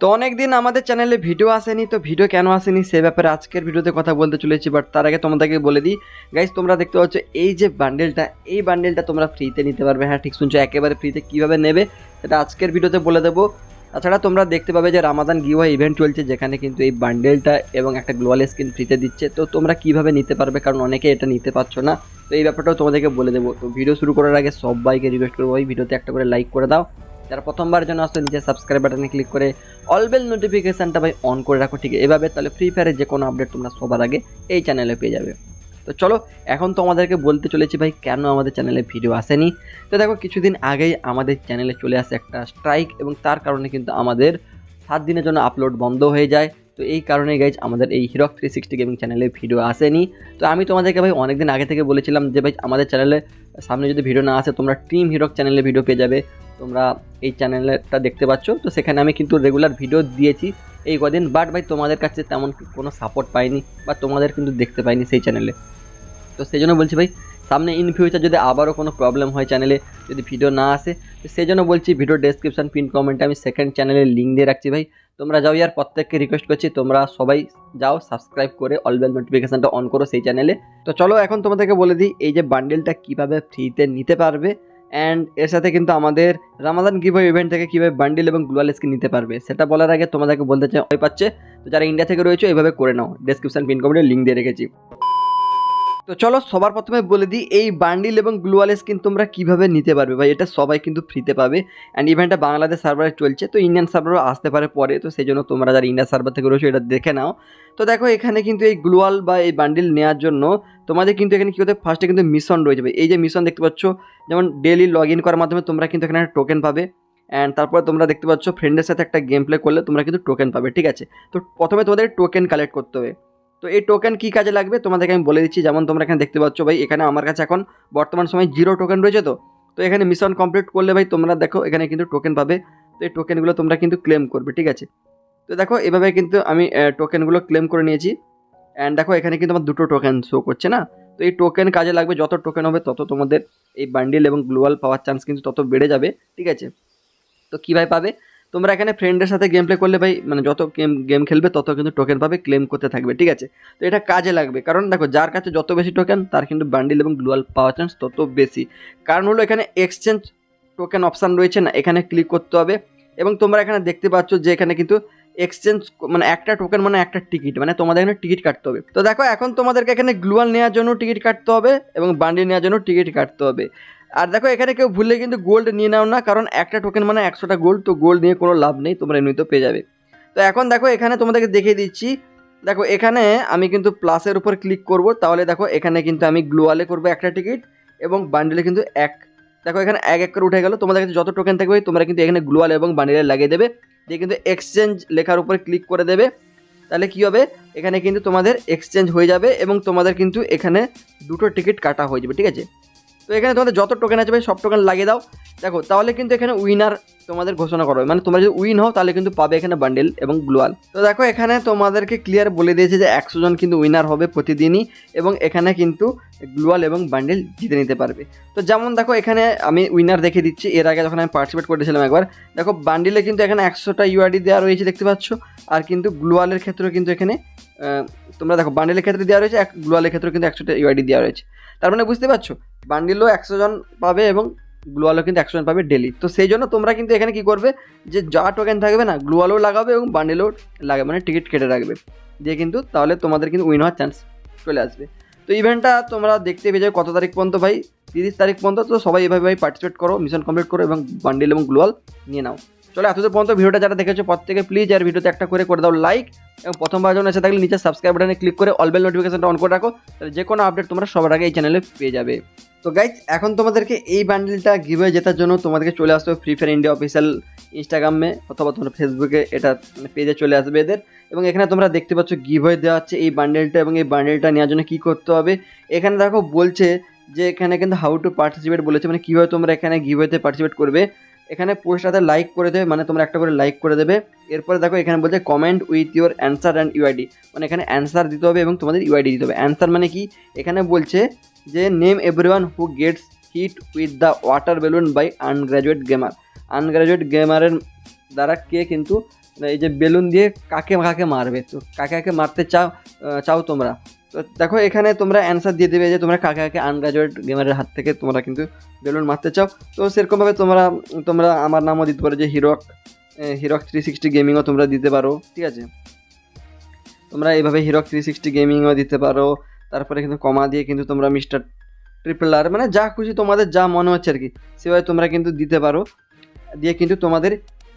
তো অনেকদিন আমাদের চ্যানেলে ভিডিও আসেনি, তো ভিডিও কেন আসেনি সে ব্যাপারে আজকের ভিডিওতে কথা বলতে চলেছি বাট তার আগে তোমাদেরকে বলে দিই গাইজ তোমরা দেখতে পাচ্ছ এই যে বান্ডেলটা এই বান্ডেলটা তোমরা ফ্রিতে নিতে পারবে হ্যাঁ ঠিক শুনছো, একেবারে ফ্রিতে কীভাবে নেবে সেটা আজকের ভিডিওতে বলে দেবো। তাছাড়া তোমরা দেখতে পাবে যে রামাদান গিওয়া ইভেন্ট চলছে, যেখানে কিন্তু এই বান্ডেলটা এবং একটা গ্লোয়াল স্ক্রিন ফ্রিতে দিচ্ছে। তো তোমরা কীভাবে নিতে পারবে, কারণ অনেকে এটা নিতে পারছ না। তো এই ব্যাপারটাও তোমাদেরকে বলে দেবো। তো ভিডিও শুরু করার আগে সবাইকে রিকোয়েস্ট করব, ওই ভিডিওতে একটা করে লাইক করে দাও। যারা প্রথমবার জন্য আসলে নিচে সাবস্ক্রাইব বাটনে ক্লিক করে অল বেল নোটিফিকেশানটা ভাই অন করে রাখো, ঠিক এভাবে তাহলে ফ্রি ফায়ারের যে কোনো আপডেট তোমরা সবার আগে এই চ্যানেলে পেয়ে যাবে। তো চলো, এখন তো আমাদেরকে বলতে চলেছি ভাই, কেন আমাদের চ্যানেলে ভিডিও আসেনি? তো দেখো, কিছুদিন আগেই আমাদের চ্যানেলে চলে আসে একটা স্ট্রাইক এবং তার কারণে কিন্তু আমাদের সাত দিনের জন্য আপলোড বন্ধ হয়ে যায়। তো এই কারণে গাইজ আমাদের এই হিরক থ্রি সিক্সটি গেমিং চ্যানেলে ভিডিও আসেনি। তো আমি তোমাদেরকে ভাই অনেকদিন আগে থেকে বলেছিলাম যে ভাই, আমাদের চ্যানেলে সামনে যদি ভিডিও না আসে, তোমরা টিম হিরক চ্যানেলে ভিডিও পেয়ে যাবে। তোমরা এই চ্যানেলটা দেখতে পাচ্ছ। তো সেখানে আমি কিন্তু রেগুলার ভিডিও দিয়েছি। এই কদিন বাট ভাই তোমাদের কাছে তেমন কোনো সাপোর্ট পাইনি বা তোমাদের কিন্তু দেখতে পাইনি সেই চ্যানেলে তো সেই জন্য বলছি ভাই, সামনে ইন ফিউচার যদি আবারও কোনো প্রবলেম হয় চ্যানেলে যদি ভিডিও না আসে, তো সেই জন্য বলছি ভিডিও ডেসক্রিপশন পিন কমেন্টে আমি সেকেন্ড চ্যানেলের লিঙ্ক দিয়ে রাখছি ভাই। তোমরা যাও ইয়ার, প্রত্যেককে রিকোয়েস্ট করছি, তোমরা সবাই যাও সাবস্ক্রাইব করে অল বেল নোটিফিকেশানটা অন করো সেই চ্যানেলে তো চলো এখন তোমাদেরকে বলে দিই, এই যে বান্ডেলটা কীভাবে ফ্রিতে নিতে পারবে অ্যান্ড এর সাথে কিন্তু আমাদের রামাদান গিভ ইভেন্ট থেকে কীভাবে বান্ডিল এবং গ্লোয়াল স্কিন নিতে পারবে, সেটা বলার আগে তোমাদেরকে বলতে চাই, ভয় পাচ্ছে? তো যারা ইন্ডিয়া থেকে রয়েছে, এইভাবে করে নাও। ডেসক্রিপশন পিন কমেন্টে লিঙ্ক দিয়ে রেখেছি। তো চলো সবার প্রথমে বলে দিই, এই বান্ডিল এবং গ্লোয়াল স্কিন তোমরা কীভাবে নিতে পারবে ভাই? এটা সবাই কিন্তু ফ্রিতে পাবে। অ্যান্ড ইভেন্টটা বাংলাদেশ সার্ভারে চলছে, তো ইন্ডিয়ান সার্ভারও আসতে পারে পরে, তো সেই জন্য তোমরা যারা ইন্ডিয়ান সার্ভার থেকে রয়েছে, এটা দেখে নাও। তো দেখো এখানে কিন্তু এই গ্লোয়াল বা এই বান্ডিল নেওয়ার জন্য তোমাদের কিন্তু এখানে কী হতে ফার্স্টে কিন্তু মিশন রয়ে যাবে এই যে মিশন দেখতে পাচ্ছ, যেমন ডেলি লগ ইন করার মাধ্যমে তোমরা কিন্তু এখানে একটা টোকেন পাবে। অ্যান্ড তারপরে তোমরা দেখতে পাচ্ছ ফ্রেন্ডের সাথে একটা গেম প্লে করলে তোমরা কিন্তু টোকেন পাবে, ঠিক আছে? তো প্রথমে তোমাদের টোকেন কালেক্ট করতে হবে। তো এই টোকেন কী কাজে লাগবে? তোমাদেরকে আমি বলে দিচ্ছি, যেমন তোমরা এখানে দেখতে পাচ্ছ ভাই, এখানে আমার কাছে এখন বর্তমান সময় জিরো টোকেন রয়েছে তো। তো এখানে মিশন কমপ্লিট করলে ভাই, তোমরা দেখো এখানে কিন্তু টোকেন পাবে। তো এই টোকেনগুলো তোমরা কিন্তু ক্লেম করবে, ঠিক আছে? তো দেখো, এভাবে কিন্তু আমি টোকেনগুলো ক্লেম করে নিয়েছি। অ্যান্ড দেখো, এখানে কিন্তু আমার দুটো টোকেন শো করছে না? তো এই টোকেন কাজে লাগবে, যত টোকেন হবে, তত তোমাদের এই বান্ডিল এবং গ্লোয়াল পাওয়ার চান্স কিন্তু তত বেড়ে যাবে, ঠিক আছে? তো কীভাবে পাবে? তোমরা এখানে ফ্রেন্ডের সাথে গেম প্লে করলে ভাই মানে যত গেম গেম খেলবে তত কিন্তু টোকেন পাবে ক্লেম করতে থাকবে, ঠিক আছে? তো এটা কাজে লাগবে। কারণ দেখো, যার কাছে যত বেশি টোকেন তার কিন্তু বান্ডিল এবং গ্লোয়াল পাওয়ার চান্স তত বেশি। কারণ হলো এখানে এক্সচেঞ্জ টোকেন অপশান রয়েছে না, এখানে ক্লিক করতে হবে। এবং তোমরা এখানে দেখতে পাচ্ছ যে এখানে কিন্তু এক্সচেঞ্জ মানে একটা টোকেন মানে একটা টিকিট মানে তোমাদের এখানে টিকিট কাটতে হবে। তো দেখো, এখন তোমাদেরকে এখানে গ্লোয়াল নেওয়ার জন্য টিকিট কাটতে হবে এবং বান্ডিল নেওয়ার জন্য টিকিট কাটতে হবে। আর দেখো, এখানে কেউ ভুললে কিন্তু গোল্ড নিয়ে নাও না, কারণ একটা টোকেন মানে একশোটা গোল্ড তো গোল্ড নিয়ে কোনো লাভ নেই, তোমরা এমনিতেও পেয়ে যাবে। তো এখন দেখো, এখানে তোমাদেরকে দেখিয়ে দিচ্ছি। দেখো, এখানে আমি কিন্তু প্লাসের উপর ক্লিক করব, তাহলে দেখো, এখানে কিন্তু আমি গ্লোয়ালে করব একটা টিকিট এবং বান্ডিলে কিন্তু এক। দেখো, এখানে এক এক করে উঠে গেল, তোমাদের কাছে যত টোকেন থাকবে, তোমরা কিন্তু এখানে গ্লোয়াল এবং বান্ডিলে লাগিয়ে দেবে। দিয়ে কিন্তু এক্সচেঞ্জ লেখার উপরে ক্লিক করে দেবে। তাহলে কী হবে? এখানে কিন্তু তোমাদের এক্সচেঞ্জ হয়ে যাবে এবং তোমাদের কিন্তু এখানে দুটো টিকিট কাটা হয়ে যাবে, ঠিক আছে? তো এখানে তোমাদের যত টোকেন আছে ভাই, সব টোকেন লাগিয়ে দাও। দেখো, তাহলে কিন্তু এখানে উইনার তোমাদের ঘোষণা করো মানে তোমরা যদি উইন হও, তাহলে কিন্তু পাবে এখানে বান্ডেল এবং গ্লোয়াল তো দেখো, এখানে তোমাদেরকে ক্লিয়ার বলে দিয়েছে যে একশো জন কিন্তু উইনার হবে প্রতিদিনই এবং এখানে কিন্তু গ্লোয়াল এবং বান্ডেল জিতে নিতে পারবে। তো যেমন দেখো, এখানে আমি উইনার দেখে দিচ্ছি। এর আগে যখন আমি পার্টিসিপেট করেছিলাম একবার, দেখো বান্ডিলে কিন্তু এখানে একশোটা ইউআইডি দেওয়া রয়েছে দেখতে পাচ্ছ। আর কিন্তু গ্লোয়ালের ক্ষেত্রেও কিন্তু এখানে তোমরা দেখো বান্ডেলের ক্ষেত্রে দেওয়া রয়েছে, এক গ্লোয়ালের ক্ষেত্রেও কিন্তু একশোটা ইউআইডি দেওয়া রয়েছে। তার মানে বুঝতে পারছ? বান্ডিলও একশো জন পাবে এবং গ্লোয়ালও কিন্তু একশো জন পাবে ডেলি তো সেই জন্য তোমরা কিন্তু এখানে কি করবে, যে যা টোকেন থাকবে না, গ্লোয়ালও লাগাবে এবং বান্ডিলও লাগাবে মানে টিকিট কেটে রাখবে। দিয়ে কিন্তু তাহলে তোমাদের কিন্তু উইন হওয়ার চান্স চলে আসবে। তো ইভেন্টটা তোমরা দেখতে পেয়ে যাবে কত তারিখ পর্যন্ত ভাই? তিরিশ তারিখ পর্যন্ত, তো সবাই এভাবে ভাই পার্টিসিপেট করো মিশন কমপ্লিট করো এবং বান্ডিল এবং গ্লোয়াল নিয়ে নাও। চলো এতদূর পর্যন্ত ভিডিওটা যারা দেখেছ, প্রত্যেকে প্লিজ আর ভিডিওতে একটা করে করে দাও লাইক এবং প্রথমবার যখন এসে থাকলে নিচে সাবস্ক্রাইব বাটনে ক্লিক করে অল বেল নোটিফিকেশনটা অন করে রাখো, তাহলে যে কোনো আপডেট তোমরা সবার আগে এই চ্যানেলে পেয়ে যাবে। তো গাইজ এখন তোমাদেরকে এই বান্ডেলটা গিভওয়ে জেতার জন্য তোমাদেরকে চলে আসতে হবে ফ্রি ফায়ার ইন্ডিয়া অফিসিয়াল ইনস্টাগ্রামে অথবা তোমরা ফেসবুকে এটা পেজে চলে আসবে এদের। এবং এখানে তোমরা দেখতে পাচ্ছ গিভওয়ে দেওয়া হচ্ছে এই বান্ডেলটা এবং এই বান্ডেলটা নেওয়ার জন্য কী করতে হবে। এখানে দেখো বলছে যে এখানে কিন্তু হাউ টু পার্টিসিপেট বলেছে মানে কীভাবে তোমরা এখানে গিভওয়েতে পার্টিসিপেট করবে। এখানে পোস্টটাতে লাইক করে দেবে মানে তোমরা একটা করে লাইক করে দেবে। এরপরে দেখো, এখানে বলছে comment with your answer and UID মানে এখানে অ্যান্সার দিতে হবে এবং তোমাদের ইউআইডি দিতে হবে। অ্যান্সার মানে কি? এখানে বলছে যে name everyone who gets hit with the water balloon by ungraduate gamer ungraduate গেমারের দ্বারা কে কিন্তু এই যে বেলুন দিয়ে কাকে কাকে মারবে? তো কাকে কাকে মারতে চাও চাও তোমরা? তো দেখো, এখানে তোমরা অ্যান্সার দিয়ে দেবে যে তোমরা কাকে কাকে আনগ্রাজুয়েট গেমারের হাত থেকে তোমরা কিন্তু বেলুন মারতে চাও। তো সেরকমভাবে তোমরা তোমরা আমার নামও দিতে পারো যে হিরক হিরক থ্রি সিক্সটি গেমিংও তোমরা দিতে পারো, ঠিক আছে? তোমরা এইভাবে হিরক থ্রি সিক্সটি গেমিংও দিতে পারো। তারপরে কিন্তু কমা দিয়ে কিন্তু তোমরা মিস্টার ট্রিপল আর মানে যা খুশি তোমাদের যা মনে হচ্ছে আর কি, সেভাবে তোমরা কিন্তু দিতে পারো। দিয়ে কিন্তু তোমাদের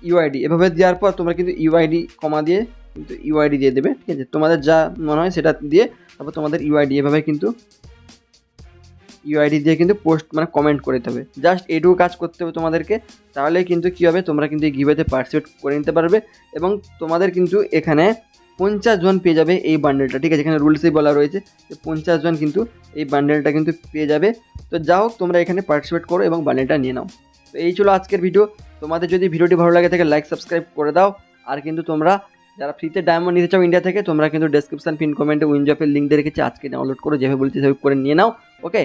ইউআইডি এভাবে দেওয়ার পর তোমরা কিন্তু ইউআইডি কমা দিয়ে কিন্তু ইউআইডি দিয়ে দেবে, ঠিক আছে? তোমাদের যা মনে হয় সেটা দিয়ে তারপর তোমাদের ইউআইডি এভাবে কিন্তু ইউআইডি দিয়ে কিন্তু পোস্ট মানে কমেন্ট করে দিতে হবে। জাস্ট এইটুকু কাজ করতে হবে তোমাদেরকে, তাহলে কিন্তু কী হবে? তোমরা কিন্তু এই গিভেতে পার্টিসিপেট করে নিতে পারবে এবং তোমাদের কিন্তু এখানে পঞ্চাশ জন পেয়ে যাবে এই বান্ডেলটা ঠিক আছে? এখানে রুলসেই বলা রয়েছে যে পঞ্চাশ জন কিন্তু এই বান্ডেলটা কিন্তু পেয়ে যাবে। তো যা হোক তোমরা এখানে পার্টিসিপেট করো এবং বান্ডেলটা নিয়ে নাও। তো এই ছিল আজকের ভিডিও তোমাদের যদি ভিডিওটি ভালো লাগে থাকে লাইক সাবস্ক্রাইব করে দাও। আর কিন্তু তোমরা যারা ফ্রিতে ডায়মন্ড নিতে চাও ইন্ডিয়া থেকে, তোমরা কিন্তু ডেসক্রিপশন পিন কমেন্টে উইনজপের লিঙ্ক দিয়ে রেখেছি। আজকে ডাউনলোড করো যেভাবে বলছি সেভাবে করে নিয়ে নাও। ওকে